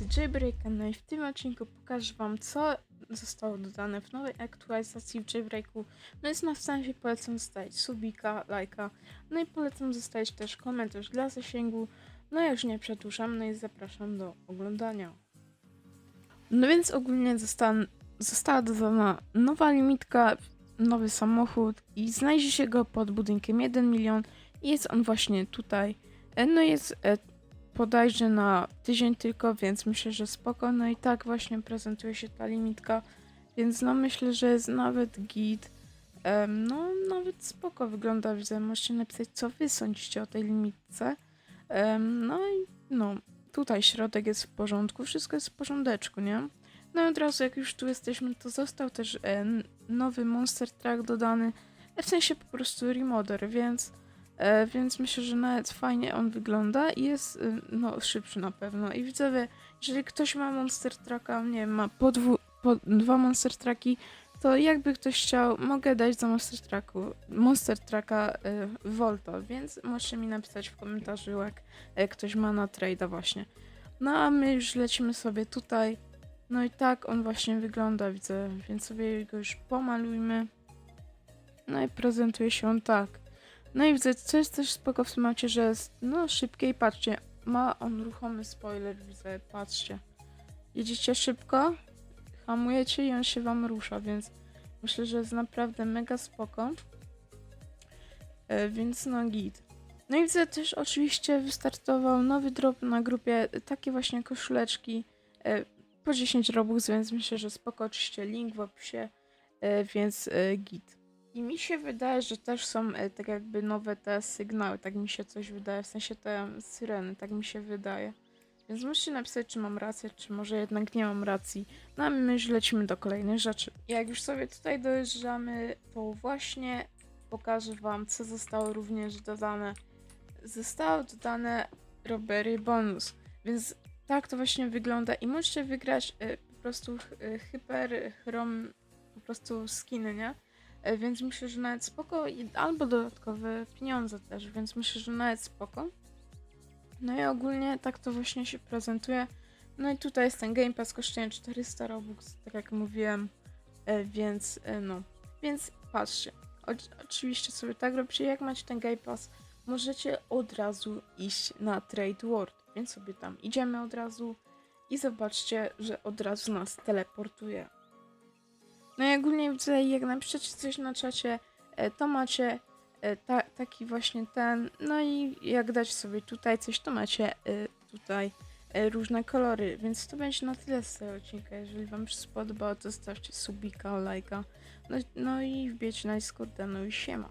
z Jailbreaka, no i w tym odcinku pokażę wam, co zostało dodane w nowej aktualizacji w Jailbreaku. No więc na wstępie polecam zostawić subika, lajka, no i polecam zostawić też komentarz dla zasięgu. No ja już nie przedłużam, no i zapraszam do oglądania. No więc ogólnie została, została dodana nowa limitka, nowy samochód i znajdzie się go pod budynkiem 1 milion i jest on właśnie tutaj. E, No jest e, bodajże na tydzień tylko, więc myślę, że spoko. No i tak właśnie prezentuje się ta limitka, więc no myślę, że jest nawet git. Em, no nawet spoko wygląda, widzę. Możecie napisać, co wy sądzicie o tej limitce. Em, no i no, tutaj środek jest w porządku, wszystko jest w porządeczku, nie? No i od razu jak już tu jesteśmy, to został też e, nowy Monster Truck dodany, w sensie po prostu remoder, więc E, więc myślę, że nawet fajnie on wygląda i jest y, no, szybszy na pewno. I widzowie, jeżeli ktoś ma Monster Trucka, nie ma po, dwu, po dwa Monster Trucki, to jakby ktoś chciał, mogę dać za Monster Trucku, Monster Trucka y, Volto, więc możecie mi napisać w komentarzu, jak y, ktoś ma na trade'a właśnie. No a my już lecimy sobie tutaj. No i tak on właśnie wygląda, widzę, więc sobie go już pomalujmy. No i prezentuje się on tak. No i widzę, co jest też spoko w tym aucie, że jest no szybkie i patrzcie, ma on ruchomy spoiler, widzę, patrzcie. Jedziecie szybko, hamujecie i on się wam rusza, więc myślę, że jest naprawdę mega spoko. E, więc no git. No i widzę też oczywiście wystartował nowy drop na grupie, takie właśnie koszuleczki e, po 10 robux, więc myślę, że spoko, oczywiście link w opisie, e, więc e, git. I mi się wydaje, że też są e, tak jakby nowe te sygnały, tak mi się coś wydaje, w sensie te syreny, tak mi się wydaje. Więc musicie napisać, czy mam rację, czy może jednak nie mam racji. No a my już lecimy do kolejnej rzeczy. Jak już sobie tutaj dojeżdżamy, to właśnie pokażę wam, co zostało również dodane. Zostało dodane Robbery Bonus, więc tak to właśnie wygląda i możecie wygrać e, po prostu e, hyper chrom, po prostu skiny, nie? E, Więc myślę, że nawet spoko, albo dodatkowe pieniądze też, więc myślę, że nawet spoko. No i ogólnie tak to właśnie się prezentuje. No i tutaj jest ten Game Pass, kosztuje 400 Robux, tak jak mówiłem, e, więc e, no. Więc patrzcie, o, oczywiście sobie tak robicie, jak macie ten Game Pass, możecie od razu iść na Trade World, więc sobie tam idziemy od razu i zobaczcie, że od razu nas teleportuje. No i ogólnie widzę, jak napiszecie coś na czacie, e, to macie e, ta, taki właśnie ten, no i jak dać sobie tutaj coś, to macie e, tutaj różne kolory, więc to będzie na tyle z tego odcinka. Jeżeli wam się spodobało, to zostawcie subika, lajka, no, no i wbijcie na no i siema.